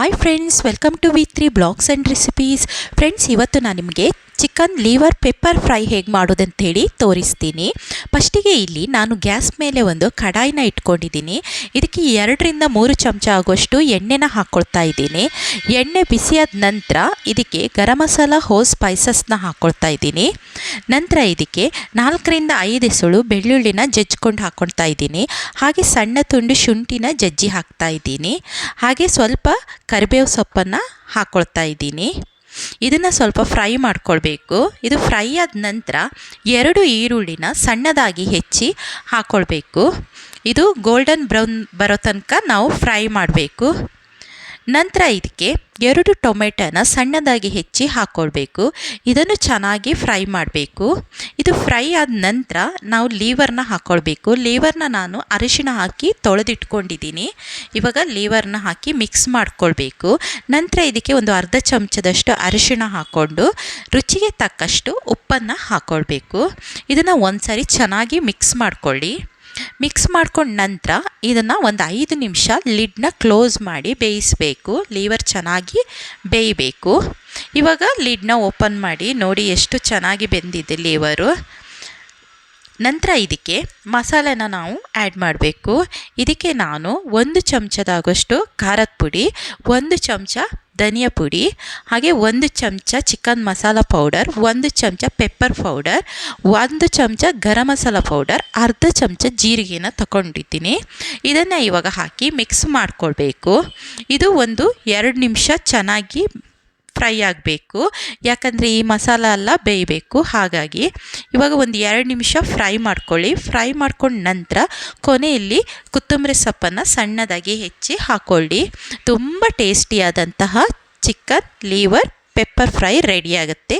Hi friends welcome to V three blogs and recipes friends ಇವತ್ತು ನಾನು ನಿಮಗೆ chicken liver pepper fry ಹೇಗೆ ಮಾಡೋದಂತೇಳಿ ತೋರಿಸ್ತೀನಿ. ಫಸ್ಟಿಗೆ ಇಲ್ಲಿ ನಾನು ಗ್ಯಾಸ್ ಮೇಲೆ ಒಂದು ಕಡಾಯಿನ ಇಟ್ಕೊಂಡಿದ್ದೀನಿ. ಇದಕ್ಕೆ ಎರಡರಿಂದ ಮೂರು ಚಮಚ ಆಗುವಷ್ಟು ಎಣ್ಣೆನ ಹಾಕ್ಕೊಳ್ತಾ ಇದ್ದೀನಿ. ಎಣ್ಣೆ ಬಿಸಿಯಾದ ನಂತರ ಇದಕ್ಕೆ ಗರಂ ಮಸಾಲ ಹೋ ಸ್ಪೈಸಸ್ನ ಹಾಕ್ಕೊಳ್ತಾ ಇದ್ದೀನಿ. ನಂತರ ಇದಕ್ಕೆ ನಾಲ್ಕರಿಂದ ಐದು ಎಸಳು ಬೆಳ್ಳುಳ್ಳಿನ ಜಜ್ಜಿಕೊಂಡು ಹಾಕ್ಕೊಳ್ತಾ ಇದ್ದೀನಿ. ಹಾಗೆ ಸಣ್ಣ ತುಂಡು ಶುಂಠಿನ ಜಜ್ಜಿ ಹಾಕ್ತಾ ಇದ್ದೀನಿ. ಹಾಗೆ ಸ್ವಲ್ಪ ಕರಿಬೇವು ಸೊಪ್ಪನ್ನು ಹಾಕ್ಕೊಳ್ತಾ ಇದ್ದೀನಿ. ಇದನ್ನು ಸ್ವಲ್ಪ ಫ್ರೈ ಮಾಡ್ಕೊಳ್ಬೇಕು. ಇದು ಫ್ರೈ ಆದ ನಂತರ ಎರಡು ಈರುಳ್ಳಿನ ಸಣ್ಣದಾಗಿ ಹೆಚ್ಚಿ ಹಾಕ್ಕೊಳ್ಬೇಕು ಇದು ಗೋಲ್ಡನ್ ಬ್ರೌನ್ ಬರೋ ತನಕ ನಾವು ಫ್ರೈ ಮಾಡಬೇಕು. ನಂತರ ಇದಕ್ಕೆ ಎರಡು ಟೊಮೆಟೊನ ಸಣ್ಣದಾಗಿ ಹೆಚ್ಚಿ ಹಾಕ್ಕೊಳ್ಬೇಕು ಇದನ್ನು ಚೆನ್ನಾಗಿ ಫ್ರೈ ಮಾಡಬೇಕು. ಇದು ಫ್ರೈ ಆದ ನಂತರ ನಾವು ಲೀವರ್ನ ಹಾಕ್ಕೊಳ್ಬೇಕು ಲೀವರ್ನ ನಾನು ಅರಿಶಿಣ ಹಾಕಿ ತೊಳೆದಿಟ್ಕೊಂಡಿದ್ದೀನಿ. ಇವಾಗ ಲೀವರ್ನ ಹಾಕಿ ಮಿಕ್ಸ್ ಮಾಡ್ಕೊಳ್ಬೇಕು. ನಂತರ ಇದಕ್ಕೆ ಒಂದು ಅರ್ಧ ಚಮಚದಷ್ಟು ಅರಿಶಿಣ ಹಾಕ್ಕೊಂಡು ರುಚಿಗೆ ತಕ್ಕಷ್ಟು ಉಪ್ಪನ್ನು ಹಾಕ್ಕೊಳ್ಬೇಕು ಇದನ್ನು ಒಂದು ಚೆನ್ನಾಗಿ ಮಿಕ್ಸ್ ಮಾಡ್ಕೊಳ್ಳಿ. ಮಿಕ್ಸ್ ಮಾಡ್ಕೊಂಡ ನಂತರ ಇದನ್ನು ಒಂದು ಐದು ನಿಮಿಷ ಲಿಡ್ನ ಕ್ಲೋಸ್ ಮಾಡಿ ಬೇಯಿಸಬೇಕು. ಲೀವರ್ ಚೆನ್ನಾಗಿ ಬೇಯಬೇಕು. ಇವಾಗ ಲಿಡ್ನ ಓಪನ್ ಮಾಡಿ ನೋಡಿ ಎಷ್ಟು ಚೆನ್ನಾಗಿ ಬೆಂದಿದೆ ಲೀವರು ನಂತರ ಇದಕ್ಕೆ ಮಸಾಲೆನ ನಾವು ಆ್ಯಡ್ ಮಾಡಬೇಕು. ಇದಕ್ಕೆ ನಾನು ಒಂದು ಚಮಚದಾಗಷ್ಟು ಖಾರದ ಪುಡಿ, ಒಂದು ಚಮಚ ಧನಿಯಾ ಪುಡಿ, ಹಾಗೆ ಒಂದು ಚಮಚ ಚಿಕನ್ ಮಸಾಲ ಪೌಡರ್, ಒಂದು ಚಮಚ ಪೆಪ್ಪರ್ ಪೌಡರ್, ಒಂದು ಚಮಚ ಗರಂ ಮಸಾಲ ಪೌಡರ್, ಅರ್ಧ ಚಮಚ ಜೀರಿಗೆನ ತಗೊಂಡಿದ್ದೀನಿ. ಇದನ್ನು ಇವಾಗ ಹಾಕಿ ಮಿಕ್ಸ್ ಮಾಡಿಕೊಳ್ಬೇಕು. ಇದು ಒಂದು ಎರಡು ನಿಮಿಷ ಚೆನ್ನಾಗಿ ಫ್ರೈ ಆಗಬೇಕು. ಯಾಕಂದರೆ ಈ ಮಸಾಲ ಎಲ್ಲ ಬೇಯಬೇಕು. ಹಾಗಾಗಿ ಇವಾಗ ಒಂದು ಎರಡು ನಿಮಿಷ ಫ್ರೈ ಮಾಡ್ಕೊಳ್ಳಿ. ಫ್ರೈ ಮಾಡ್ಕೊಂಡ ನಂತರ ಕೊನೆಯಲ್ಲಿ ಕೊತ್ತಂಬರಿ ಸೊಪ್ಪನ್ನು ಸಣ್ಣದಾಗಿ ಹೆಚ್ಚಿ ಹಾಕ್ಕೊಳ್ಳಿ ತುಂಬ ಟೇಸ್ಟಿಯಾದಂತಹ chicken liver pepper fry ready ಆಗುತ್ತೆ.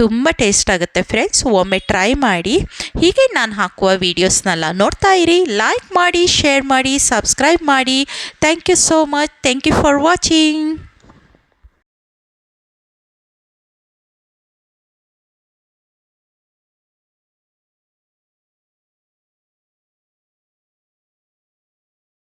ತುಂಬ ಟೇಸ್ಟ್ ಆಗುತ್ತೆ ಫ್ರೆಂಡ್ಸ್. ಒಮ್ಮೆ ಟ್ರೈ ಮಾಡಿ. ಹೀಗೆ ನಾನು ಹಾಕುವ ವೀಡಿಯೋಸ್ನೆಲ್ಲ ನೋಡ್ತಾ ಇರಿ. ಲೈಕ್ ಮಾಡಿ ಶೇರ್ ಮಾಡಿ ಸಬ್ಸ್ಕ್ರೈಬ್ ಮಾಡಿ. Thank you so much thank you for watching